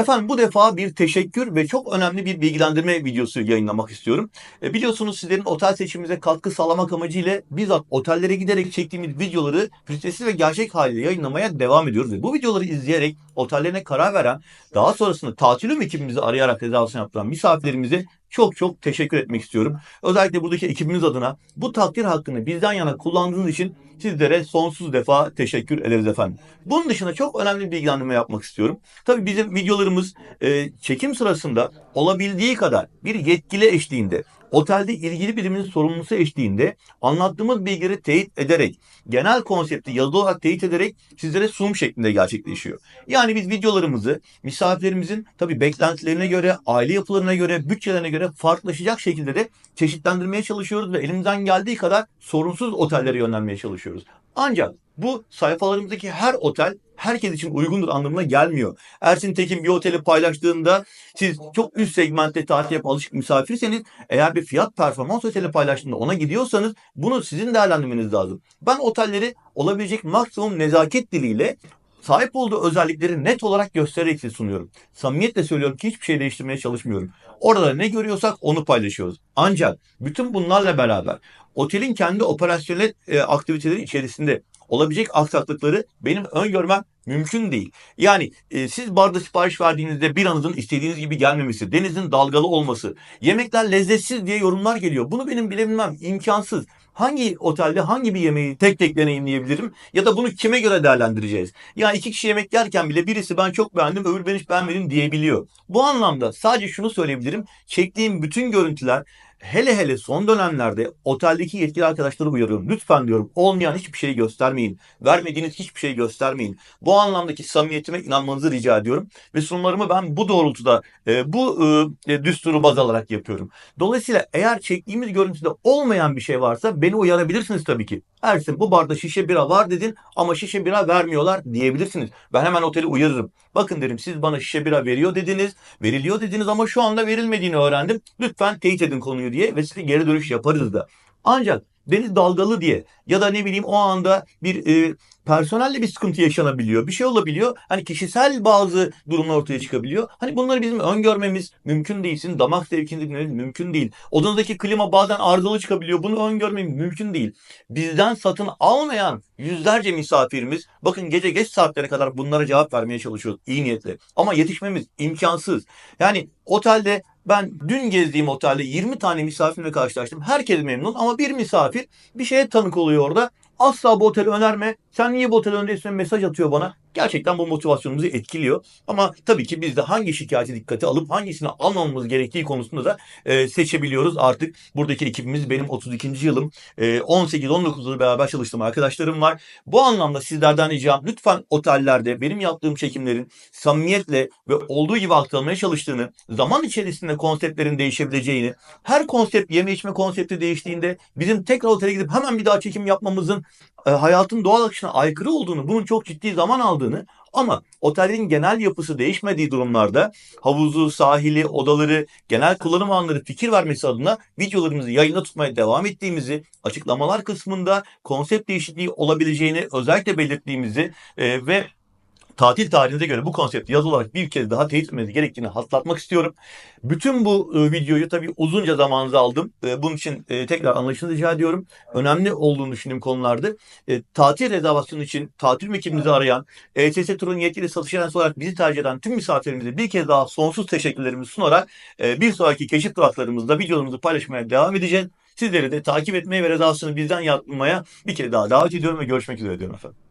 Efendim bu defa bir teşekkür ve çok önemli bir bilgilendirme videosu yayınlamak istiyorum. E, biliyorsunuz sizlerin otel seçimimize katkı sağlamak amacıyla bizzat otellere giderek çektiğimiz videoları filtresiz ve gerçek haliyle yayınlamaya devam ediyoruz. Ve bu videoları izleyerek otellerine karar veren, daha sonrasında tatil ekibimizi arayarak rezervasyon yaptıran misafirlerimize çok çok teşekkür etmek istiyorum. Özellikle buradaki ekibimiz adına bu takdir hakkını bizden yana kullandığınız için sizlere sonsuz defa teşekkür ederiz efendim. Bunun dışında çok önemli bir bilgilendirme yapmak istiyorum. Tabii bizim videolarımız e, çekim sırasında olabildiği kadar bir yetkili eşliğinde, otelde ilgili birimin sorumlusu eşliğinde anlattığımız bilgileri teyit ederek, genel konsepti yazılı olarak teyit ederek sizlere sunum şeklinde gerçekleşiyor. Yani biz videolarımızı misafirlerimizin tabii beklentilerine göre, aile yapılarına göre, bütçelerine göre farklılaşacak şekilde de çeşitlendirmeye çalışıyoruz ve elimizden geldiği kadar sorunsuz otellere yönlenmeye çalışıyoruz. Ancak bu sayfalarımızdaki her otel herkes için uygundur anlamına gelmiyor. Ersin Tekin bir oteli paylaştığında siz çok üst segmentte tatil yapma alışık misafirseniz eğer bir fiyat performans oteli paylaştığında ona gidiyorsanız bunu sizin değerlendirmeniz lazım. Ben otelleri olabilecek maksimum nezaket diliyle sahip olduğu özellikleri net olarak göstererek size sunuyorum. Samimiyetle söylüyorum ki hiçbir şey değiştirmeye çalışmıyorum. Orada ne görüyorsak onu paylaşıyoruz. Ancak bütün bunlarla beraber otelin kendi operasyonel e, aktiviteleri içerisinde olabilecek aksaklıkları benim öngörmem mümkün değil. Yani e, siz barda sipariş verdiğinizde bir anızın istediğiniz gibi gelmemesi, denizin dalgalı olması, yemekler lezzetsiz diye yorumlar geliyor. Bunu benim bilebilmem imkansız. Hangi otelde hangi bir yemeği tek tek deneyimleyebilirim ya da bunu kime göre değerlendireceğiz? Ya iki kişi yemek yerken bile birisi ben çok beğendim öbür ben hiç beğenmedim diyebiliyor. Bu anlamda sadece şunu söyleyebilirim. Çektiğim bütün görüntüler hele hele son dönemlerde oteldeki yetkili arkadaşları uyarıyorum. Lütfen diyorum olmayan hiçbir şey göstermeyin. Vermediğiniz hiçbir şey göstermeyin. Bu anlamdaki samimiyetime inanmanızı rica ediyorum. Ve sunumlarımı ben bu doğrultuda e, bu e, düsturu baz alarak yapıyorum. Dolayısıyla eğer çektiğimiz görüntüde olmayan bir şey varsa beni uyarabilirsiniz tabii ki. Ersin bu barda şişe bira var dedin ama şişe bira vermiyorlar diyebilirsiniz. Ben hemen oteli uyarırım. Bakın derim siz bana şişe bira veriyor dediniz, veriliyor dediniz ama şu anda verilmediğini öğrendim. Lütfen teyit edin konuyu diye ve size geri dönüş yaparız da. Ancak deniz dalgalı diye ya da ne bileyim o anda bir e, personelle bir sıkıntı yaşanabiliyor. Bir şey olabiliyor. Hani kişisel bazı durumlar ortaya çıkabiliyor. Hani bunları bizim öngörmemiz mümkün değil. Sizin damak zevkinizi dinlemeniz mümkün değil. Odanızdaki klima bazen arızalı çıkabiliyor. Bunu öngörmemiz mümkün değil. Bizden satın almayan yüzlerce misafirimiz bakın gece geç saatlere kadar bunlara cevap vermeye çalışıyoruz iyi niyetle. Ama yetişmemiz imkansız. Yani otelde ben dün gezdiğim otelde 20 tane misafirle karşılaştım. Herkes memnun ama bir misafir bir şeye tanık oluyor orada. Asla bu oteli önerme. Sen niye bu oteli öneriyorsun mesaj atıyor bana. Gerçekten bu motivasyonumuzu etkiliyor. Ama tabii ki biz de hangi şikayeti dikkate alıp hangisini almamamız gerektiği konusunda da e, seçebiliyoruz. Artık buradaki ekibimiz benim 32. yılım. E, 18-19 yıl beraber çalıştığım arkadaşlarım var. Bu anlamda sizlerden ricam lütfen otellerde benim yaptığım çekimlerin samimiyetle ve olduğu gibi aktarılmaya çalıştığını, zaman içerisinde konseptlerin değişebileceğini, her konsept yeme içme konsepti değiştiğinde bizim tekrar otele gidip hemen bir daha çekim yapmamızın e, hayatın doğal akışına aykırı olduğunu, bunun çok ciddi zaman aldığını ama otelin genel yapısı değişmediği durumlarda havuzu, sahili, odaları, genel kullanım alanları fikir vermesi adına videolarımızı yayında tutmaya devam ettiğimizi, açıklamalar kısmında konsept değişikliği olabileceğini özellikle belirttiğimizi e, ve tatil tarihinize göre bu konsepti yazılı olarak bir kez daha teyit etmeniz gerektiğini hatırlatmak istiyorum. Bütün bu e, videoyu tabii uzunca zamanınızı aldım. E, bunun için e, tekrar anlayışınızı rica ediyorum. Önemli olduğunu düşündüğüm konulardı. E, tatil rezervasyonu için tatil mekibimizi arayan, ETS Tur'un yetkili satış ajansı olarak bizi tercih eden tüm misafirlerimize bir kez daha sonsuz teşekkürlerimizi sunarak e, bir sonraki keşif duraklarımızda videolarımızı paylaşmaya devam edeceğiz. Sizleri de takip etmeye ve rezervasyonu bizden yapmaya bir kere daha davet ediyorum ve görüşmek üzere diyorum efendim.